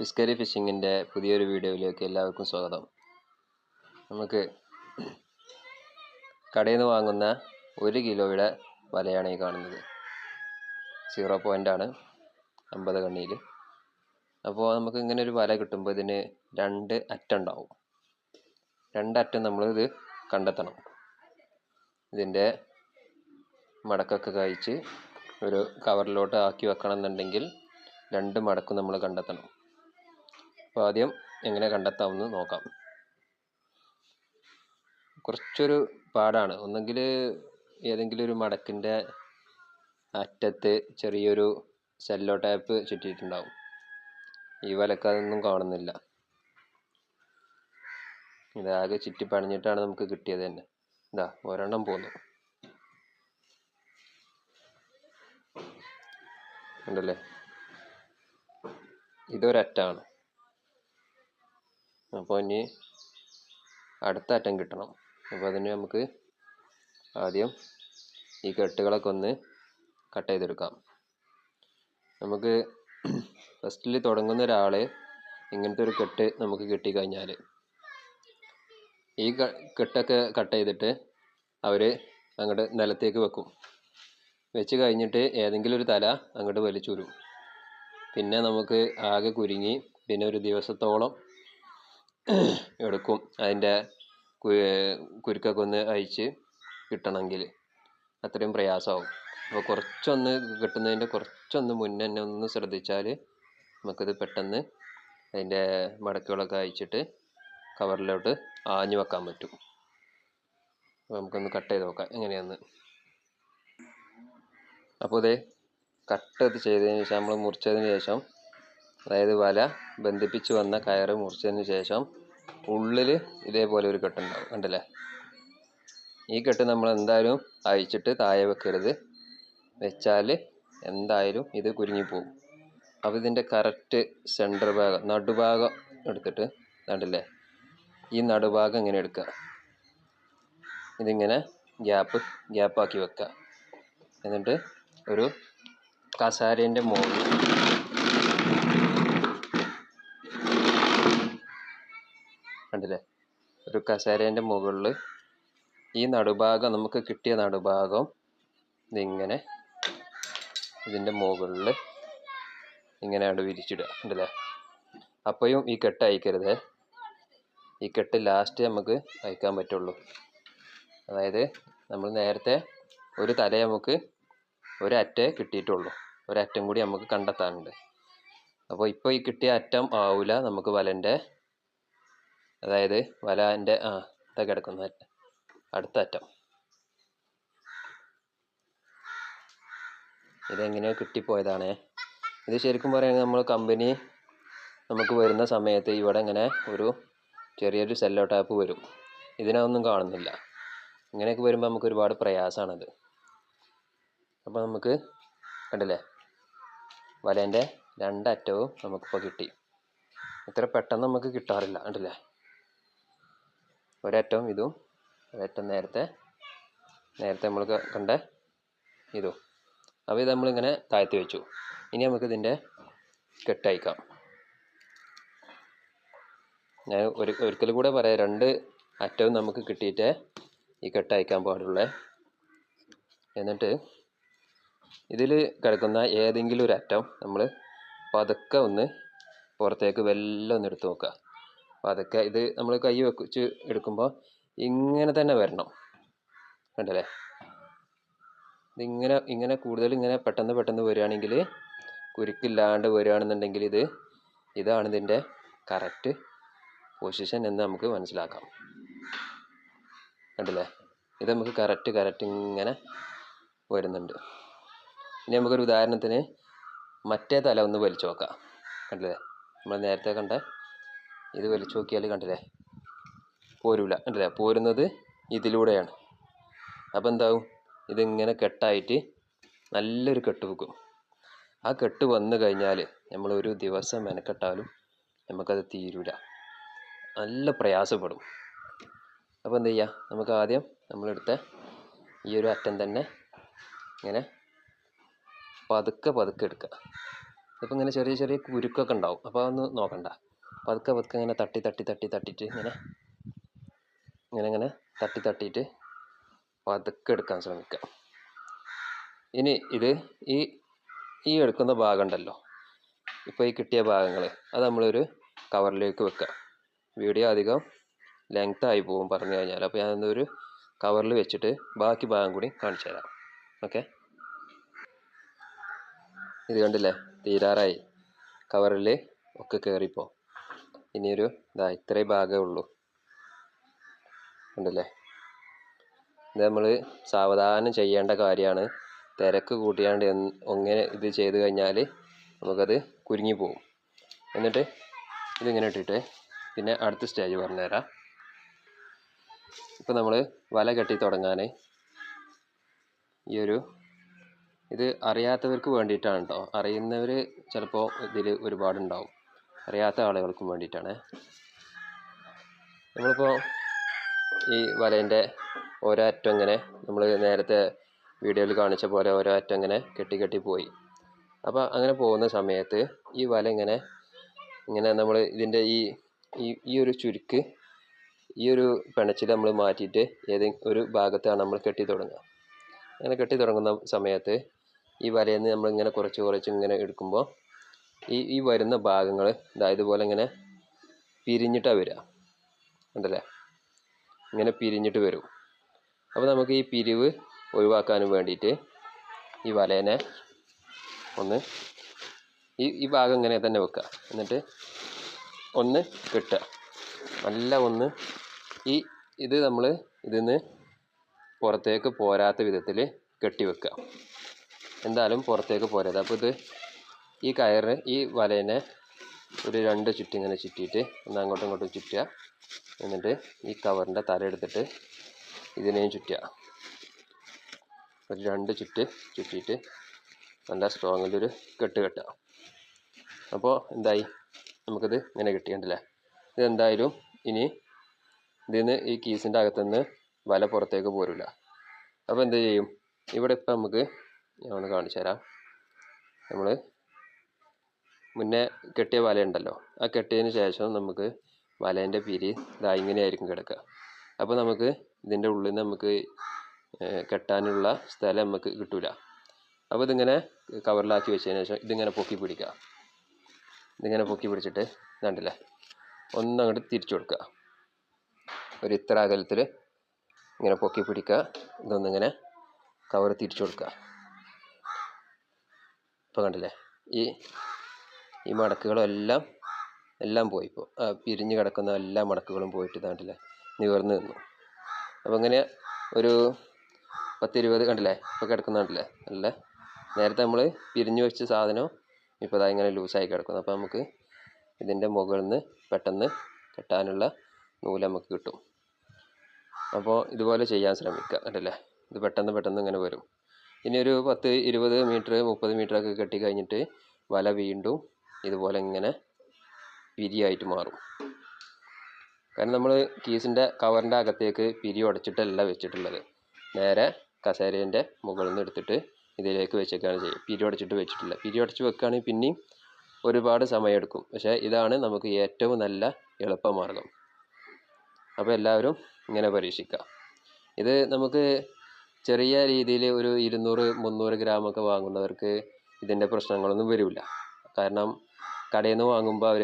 ഫിസ്കരി ഫിഷിങ്ങിന്റെ പുതിയൊരു വീഡിയോയിലേക്ക് എല്ലാവർക്കും സ്വാഗതം. നമുക്ക് കടയിൽ നിന്ന് വാങ്ങുന്ന ഒരു കിലോയുടെ വലയാണ് ഈ കാണുന്നത്. സീറോ പോയിന്റാണ് അമ്പത് കണ്ണിയിൽ അപ്പോൾ നമുക്ക് ഇങ്ങനെ ഒരു വല കിട്ടുമ്പോൾ ഇതിന് രണ്ട് അറ്റുണ്ടാവും രണ്ടറ്റം നമ്മളിത് കണ്ടെത്തണം. ഇതിന്റെ മടക്കൊക്കെ കഴിച്ച് ഒരു കവറിലോട്ട് ആക്കി വെക്കണം എന്നുണ്ടെങ്കിൽ രണ്ട് മടക്കും നമ്മൾ കണ്ടെത്തണം. അപ്പോൾ ആദ്യം എങ്ങനെ കണ്ടെത്താമെന്ന് നോക്കാം. കുറച്ചൊരു പാടാണ്. ഒന്നെങ്കിൽ ഏതെങ്കിലും ഒരു മടക്കിന്റെ അറ്റത്ത് ചെറിയൊരു സെല്ലോ ടാപ്പ് ചുറ്റിയിട്ടുണ്ടാവും. ഈ വലക്ക് അതൊന്നും കാണുന്നില്ല ഇതാകെ ചുറ്റി പണിഞ്ഞിട്ടാണ് നമുക്ക് കിട്ടിയത് തന്നെ. ഇതാ ഒരെണ്ണം പോന്നു. ഉണ്ടല്ലേ ഇതൊരറ്റാണ്. അപ്പോൾ ഇനി അടുത്ത അറ്റം കിട്ടണം. അപ്പോൾ അതിന് നമുക്ക് ആദ്യം ഈ കെട്ടുകളൊക്കെ ഒന്ന് കട്ട് ചെയ്തെടുക്കാം. നമുക്ക് ഫസ്റ്റിൽ തുടങ്ങുന്ന ഒരാൾ ഇങ്ങനത്തെ ഒരു കെട്ട് നമുക്ക് കിട്ടിക്കഴിഞ്ഞാൽ ഈ കെട്ടൊക്കെ കട്ട് ചെയ്തിട്ട് അവർ അങ്ങോട്ട് നിലത്തേക്ക് വെക്കും. വെച്ച് കഴിഞ്ഞിട്ട് ഏതെങ്കിലും ഒരു തല അങ്ങോട്ട് വലിച്ചൂരും. പിന്നെ നമുക്ക് ആകെ കുരുങ്ങി പിന്നെ ഒരു ദിവസത്തോളം എടുക്കും. അതിന്റെ കുരുക്കൊക്കെ ഒന്ന് അഴിച്ച് കിട്ടണമെങ്കിൽ അത്രയും പ്രയാസമാവും. അപ്പോൾ കുറച്ചൊന്ന് കിട്ടുന്നതിന്റെ കുറച്ചൊന്ന് മുന്നേ തന്നെ ഒന്ന് ശ്രദ്ധിച്ചാൽ നമുക്കിത് പെട്ടെന്ന് അതിന്റെ മടക്കുകളൊക്കെ അയച്ചിട്ട് കവറിലോട്ട് ആഞ്ഞു വെക്കാൻ പറ്റും. അപ്പോൾ നമുക്കൊന്ന് കട്ട് ചെയ്ത് നോക്കാം. എങ്ങനെയാന്ന്? അപ്പോൾ ഇതേ കട്ട് ചെയ്തതിന് ശേഷം നമ്മൾ മുറിച്ചതിന് ശേഷം അതായത് വല ബന്ധിപ്പിച്ച് വന്ന കയറ് മുറിച്ചതിന് ശേഷം ഉള്ളിൽ ഇതേപോലെ ഒരു കെട്ടുണ്ടാവും കണ്ടില്ലേ? ഈ കെട്ട് നമ്മൾ എന്തായാലും അഴിച്ചിട്ട് താഴെ വെക്കരുത്. വെച്ചാൽ എന്തായാലും ഇത് കുരുങ്ങിപ്പോവും അപ്പോൾ ഇതിന്റെ കറക്റ്റ് സെന്റർ ഭാഗം നടുഭാഗം എടുത്തിട്ട് കണ്ടില്ലേ? ഈ നടുഭാഗം ഇങ്ങനെ എടുക്കുക ഇതിങ്ങനെ ഗ്യാപ്പ് ഗ്യാപ്പാക്കി വെക്കുക എന്നിട്ട് ഒരു കസാരേന്റെ മുകളിൽ കണ്ടില്ലേ? ഒരു കസേരേന്റെ മുകളിൽ ഈ നടുഭാഗം നമുക്ക് കിട്ടിയ നടുഭാഗം ഇതിങ്ങനെ ഇതിന്റെ മുകളിൽ ഇങ്ങനെ അവിടെ വിരിച്ചിടുക ഉണ്ടല്ലേ അപ്പോഴും ഈ കെട്ട് അയക്കരുത്. ഈ കെട്ട് ലാസ്റ്റ് നമുക്ക് അയക്കാൻ പറ്റുള്ളൂ. അതായത് നമ്മൾ നേരത്തെ ഒരു തല നമുക്ക് ഒരറ്റേ കിട്ടിയിട്ടുള്ളൂ. ഒരറ്റം കൂടി നമുക്ക് കണ്ടെത്താനുണ്ട്. അപ്പോൾ ഇപ്പോൾ ഈ കിട്ടിയ അറ്റം ആവില്ല നമുക്ക് വലന്റെ അതായത് വലാന്റെ ആ ഇതാ കിടക്കുന്ന. അടുത്ത അറ്റം. ഇതെങ്ങനെയോ കിട്ടിപ്പോയതാണേ. ഇത് ശരിക്കും പറയുകയാണെങ്കിൽ നമ്മൾ കമ്പനി നമുക്ക് വരുന്ന സമയത്ത് ഇവിടെ ഇങ്ങനെ ഒരു ചെറിയൊരു സെല്ലോ ടാപ്പ് വരും. ഇതിനൊന്നും കാണുന്നില്ല. ഇങ്ങനെയൊക്കെ വരുമ്പോൾ നമുക്ക് ഒരുപാട് പ്രയാസമാണത് അപ്പോൾ നമുക്ക് കണ്ടില്ലേ? വലേന്റെ രണ്ടറ്റവും നമുക്കിപ്പോൾ കിട്ടി. ഇത്ര പെട്ടെന്ന് നമുക്ക് കിട്ടാറില്ല. കണ്ടില്ലേ? ഒരറ്റവും ഇതും ഒരറ്റം നേരത്തെ നേരത്തെ നമ്മൾ കണ്ട ഇതും. അപ്പോൾ ഇത് നമ്മളിങ്ങനെ താഴ്ത്തി വെച്ചു. ഇനി നമുക്കിതിന്റെ കെട്ടയക്കാം ഞാൻ ഒരു ഒരിക്കൽ കൂടെ പറയാം രണ്ട് അറ്റവും നമുക്ക് കിട്ടിയിട്ടേ ഈ കെട്ടയക്കാൻ പാടുള്ളേ. എന്നിട്ട് ഇതിൽ കിടക്കുന്ന ഏതെങ്കിലും ഒരു അറ്റം നമ്മൾ പതുക്കെ ഒന്ന് പുറത്തേക്ക് വെല്ലം എടുത്ത് നോക്കുക. പതുക്കെ ഇത് നമ്മൾ കൈ വെച്ച് എടുക്കുമ്പോൾ ഇങ്ങനെ തന്നെ വരണം. കണ്ടല്ലേ? ഇതിങ്ങനെ ഇങ്ങനെ കൂടുതൽ ഇങ്ങനെ പെട്ടെന്ന് പെട്ടെന്ന് വരികയാണെങ്കിൽ കുരുക്കില്ലാണ്ട് വരികയാണെന്നുണ്ടെങ്കിൽ ഇത് ഇതാണ് ഇതിന്റെ കറക്റ്റ് പൊസിഷൻ എന്ന് നമുക്ക് മനസ്സിലാക്കാം. കണ്ടില്ലേ? ഇത് നമുക്ക് കറക്റ്റ് കറക്റ്റ് ഇങ്ങനെ വരുന്നുണ്ട്. ഇനി നമുക്കൊരു ഉദാഹരണത്തിന് മറ്റേ തല ഒന്ന് വലിച്ചു നോക്കാം. കണ്ടില്ലേ? നമ്മൾ നേരത്തെ കണ്ട ഇത് വലിച്ചു നോക്കിയാൽ കണ്ടില്ലേ? പോരൂല. കണ്ടില്ലേ? പോരുന്നത് ഇതിലൂടെയാണ്. അപ്പോൾ എന്താവും? ഇതിങ്ങനെ കെട്ടായിട്ട് നല്ലൊരു കെട്ട് വെക്കും. ആ കെട്ട് വന്നു കഴിഞ്ഞാൽ നമ്മൾ ഒരു ദിവസം മെനക്കെട്ടാലും നമുക്കത് തീരൂല. നല്ല പ്രയാസപ്പെടും. അപ്പോൾ എന്ത് ചെയ്യുക നമുക്ക് ആദ്യം നമ്മളെടുത്ത ഈ ഒരു അറ്റം തന്നെ ഇങ്ങനെ പതുക്കെ പതുക്കെ എടുക്കുക അപ്പോൾ ഇങ്ങനെ ചെറിയ ചെറിയ കുരുക്കൊക്കെ ഉണ്ടാവും. അപ്പോൾ അതൊന്ന് നോക്കണ്ട. പതുക്കെ പതുക്കെ ഇങ്ങനെ തട്ടി തട്ടി തട്ടി തട്ടിയിട്ട് ഇങ്ങനെ ഇങ്ങനെ ഇങ്ങനെ തട്ടി തട്ടിയിട്ട് പതുക്കെ എടുക്കാൻ ശ്രമിക്കുക ഇനി ഇത് ഈ ഈ എടുക്കുന്ന ഭാഗം ഉണ്ടല്ലോ ഇപ്പോൾ ഈ കിട്ടിയ ഭാഗങ്ങൾ അത് നമ്മളൊരു കവറിലേക്ക് വെക്കുക വീഡിയോ അധികം ലെങ്ത് ആയി പോകും പറഞ്ഞു കഴിഞ്ഞാൽ അപ്പോൾ ഞാൻ ഒരു കവറിൽ വെച്ചിട്ട് ബാക്കി ഭാഗം കൂടി കാണിച്ചു തരാം. ഓക്കെ? ഇത് കണ്ടില്ലേ? തീരാറായി. കവറിൽ ഒക്കെ കയറിപ്പോൾ ഇനിയൊരു ഇതാ ഇത്രയും ഭാഗമേ ഉള്ളൂ. ഉണ്ടല്ലേ? ഇത് നമ്മൾ സാവധാനം ചെയ്യേണ്ട കാര്യമാണ്. തിരക്ക് കൂട്ടിയാണ്ട് അങ്ങനെ ഇത് ചെയ്ത് കഴിഞ്ഞാൽ നമുക്കത് കുരുങ്ങി പോകും എന്നിട്ട് ഇതിങ്ങനെ ഇട്ടിട്ട് പിന്നെ അടുത്ത സ്റ്റേജ് പറഞ്ഞുതരാം. ഇപ്പം നമ്മൾ വല കെട്ടി തുടങ്ങാൻ ഈ ഒരു ഇത് അറിയാത്തവർക്ക് വേണ്ടിയിട്ടാണ് കേട്ടോ അറിയുന്നവർ ചിലപ്പോൾ ഇതിൽ ഒരുപാടുണ്ടാവും. അറിയാത്ത ആളുകൾക്കും വേണ്ടിയിട്ടാണ്. നമ്മളിപ്പോൾ ഈ വലേന്റെ ഓരോ അറ്റം ഇങ്ങനെ നമ്മൾ നേരത്തെ വീഡിയോയിൽ കാണിച്ച പോലെ ഓരോ അറ്റം ഇങ്ങനെ കെട്ടി കെട്ടി പോയി. അപ്പോൾ അങ്ങനെ പോകുന്ന സമയത്ത് ഈ വല ഇങ്ങനെ ഇങ്ങനെ നമ്മൾ ഇതിന്റെ ഈ ഈ ഒരു ചുരുക്ക് ഈ ഒരു പിണച്ചിൽ നമ്മൾ മാറ്റിയിട്ട് ഏതെങ്കിലും ഒരു ഭാഗത്താണ് നമ്മൾ കെട്ടി തുടങ്ങുക. അങ്ങനെ കെട്ടി തുടങ്ങുന്ന സമയത്ത് ഈ വലയിൽ നിന്ന് നമ്മളിങ്ങനെ കുറച്ച് കുറച്ച് ഇങ്ങനെ എടുക്കുമ്പോൾ ഈ ഈ വരുന്ന ഭാഗങ്ങൾ ഇതാ ഇതുപോലെ ഇങ്ങനെ പിരിഞ്ഞിട്ടാണ് വരിക. ഉണ്ടല്ലേ ഇങ്ങനെ പിരിഞ്ഞിട്ട് വരും. അപ്പോൾ നമുക്ക് ഈ പിരിവ് ഒഴിവാക്കാനും വേണ്ടിയിട്ട് ഈ വലേനെ ഒന്ന് ഈ ഈ ഭാഗം ഇങ്ങനെ തന്നെ വെക്കുക. എന്നിട്ട് ഒന്ന് കെട്ടുക. നല്ല ഒന്ന് ഈ ഇത് നമ്മൾ ഇതിൽ നിന്ന് പുറത്തേക്ക് പോരാത്ത വിധത്തിൽ കെട്ടി വെക്കുക. എന്തായാലും പുറത്തേക്ക് പോരരുത് അപ്പോൾ ഇത് ഈ കയറ് ഈ വലേനെ ഒരു രണ്ട് ചുറ്റി ഇങ്ങനെ ചുറ്റിയിട്ട് ഒന്ന് അങ്ങോട്ടും ഇങ്ങോട്ടും ചുറ്റുക. എന്നിട്ട് ഈ കവറിന്റെ തല എടുത്തിട്ട് ഇതിനെയും ചുറ്റുക. ഒരു രണ്ട് ചുറ്റ് ചുറ്റിയിട്ട് നല്ല സ്ട്രോങ്ങിലൊരു കെട്ട് കെട്ടുക. അപ്പോൾ എന്തായി? നമുക്കിത് ഇങ്ങനെ കിട്ടിയണ്ടല്ലേ ഇതെന്തായാലും ഇനി ഇതിന് ഈ കീസിന്റെ അകത്തുനിന്ന് വല പുറത്തേക്ക് പോരില്ല അപ്പോൾ എന്ത് ചെയ്യും? ഇവിടെ ഇപ്പം നമുക്ക് ഞാൻ കാണിച്ചു തരാം. നമ്മൾ മുന്നേ കെട്ടിയ വലയുണ്ടല്ലോ. ആ കെട്ടിയതിന് ശേഷം നമുക്ക് വലേന്റെ പിരി ഇതാ ഇങ്ങനെയായിരിക്കും കിടക്കുക. അപ്പോൾ നമുക്ക് ഇതിന്റെ ഉള്ളിൽ നിന്ന് നമുക്ക് കെട്ടാനുള്ള സ്ഥലം നമുക്ക് കിട്ടൂല. അപ്പോൾ ഇതിങ്ങനെ കവറിലാക്കി വെച്ചതിന് ശേഷം ഇതിങ്ങനെ പൊക്കി പിടിക്കുക. ഇതിങ്ങനെ പൊക്കി പിടിച്ചിട്ട് കണ്ടില്ലേ ഒന്നങ്ങോട്ട് തിരിച്ചു കൊടുക്കുക. ഒരു ഇത്ര അകലത്തിൽ ഇങ്ങനെ പൊക്കി പിടിക്കുക. ഇതൊന്നിങ്ങനെ കവർ തിരിച്ചു കൊടുക്കുക. ഇപ്പോൾ കണ്ടില്ലേ ഈ ഈ മടക്കുകളും എല്ലാം എല്ലാം പോയി ഇപ്പോൾ പിരിഞ്ഞ് കിടക്കുന്ന എല്ലാ മടക്കുകളും പോയിട്ട് കണ്ടില്ലേ നിവർന്ന് നിന്നു. അപ്പോൾ ഇങ്ങനെ ഒരു പത്തിരുപത് കണ്ടില്ലേ ഇപ്പോൾ കിടക്കുന്നുണ്ടല്ലേ നല്ല നേരത്തെ നമ്മൾ പിരിഞ്ഞു വെച്ച സാധനം ഇപ്പോൾ ഇതാ ഇങ്ങനെ ലൂസായി കിടക്കുന്നു. അപ്പോൾ നമുക്ക് ഇതിന്റെ മുകളിൽ നിന്ന് പെട്ടെന്ന് കെട്ടാനുള്ള നൂൽ നമുക്ക് കിട്ടും. അപ്പോൾ ഇതുപോലെ ചെയ്യാൻ ശ്രമിക്കുക കണ്ടില്ലേ? ഇത് പെട്ടെന്ന് പെട്ടെന്ന് ഇങ്ങനെ വരും. ഇനി ഒരു പത്ത് ഇരുപത് മീറ്റർ മുപ്പത് മീറ്റർ ഒക്കെ കെട്ടി കഴിഞ്ഞിട്ട് വല വീണ്ടും ഇതുപോലെ ഇങ്ങനെ പിരിയായിട്ട് മാറും. കാരണം നമ്മൾ കീസിന്റെ കവറിന്റെ അകത്തേക്ക് പിരി ഉടച്ചിട്ടല്ല വെച്ചിട്ടുള്ളത്. നേരെ കസേരേന്റെ മുകളിൽ നിന്ന് എടുത്തിട്ട് ഇതിലേക്ക് വെച്ചേക്കാണ് ചെയ്യുക പിരി ഉടച്ചിട്ട് വെച്ചിട്ടില്ല പിരി ഉടച്ച് വെക്കുകയാണെങ്കിൽ പിന്നെയും ഒരുപാട് സമയമെടുക്കും പക്ഷേ ഇതാണ് നമുക്ക് ഏറ്റവും നല്ല എളുപ്പമാർഗം. അപ്പോൾ എല്ലാവരും ഇങ്ങനെ പരീക്ഷിക്കുക ഇത് നമുക്ക് ചെറിയ രീതിയിൽ ഒരു ഇരുന്നൂറ് മുന്നൂറ് ഗ്രാമൊക്കെ വാങ്ങുന്നവർക്ക് ഇതിന്റെ പ്രശ്നങ്ങളൊന്നും വരില്ല കാരണം കടയിൽ നിന്ന് വാങ്ങുമ്പോൾ അവർ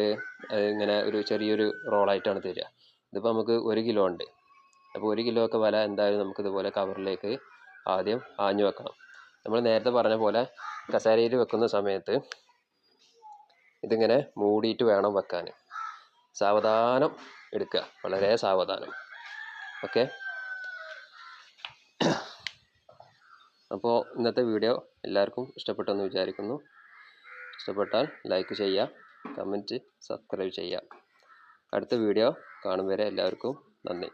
ഇങ്ങനെ ഒരു ചെറിയൊരു റോളായിട്ടാണ് തരിക. ഇതിപ്പോൾ നമുക്ക് ഒരു കിലോ ഉണ്ട്. അപ്പോൾ ഒരു കിലോ ഒക്കെ വില എന്തായാലും നമുക്ക് ഇതുപോലെ കവറിലേക്ക് ആദ്യം ആഞ്ഞു വെക്കണം. നമ്മൾ നേരത്തെ പറഞ്ഞ പോലെ കസേരയിൽ വെക്കുന്ന സമയത്ത് ഇതിങ്ങനെ മൂടിയിട്ട് വേണം വെക്കാൻ സാവധാനം എടുക്കുക. വളരെ സാവധാനം. ഓക്കെ? അപ്പോൾ ഇന്നത്തെ വീഡിയോ എല്ലാവർക്കും ഇഷ്ടപ്പെട്ടെന്ന് വിചാരിക്കുന്നു. ഇഷ്ടപ്പെട്ടാൽ ലൈക്ക് ചെയ്യുക കമന്റ് സബ്സ്ക്രൈബ് ചെയ്യുക. അടുത്ത വീഡിയോ കാണും വരെ എല്ലാവർക്കും നന്ദി.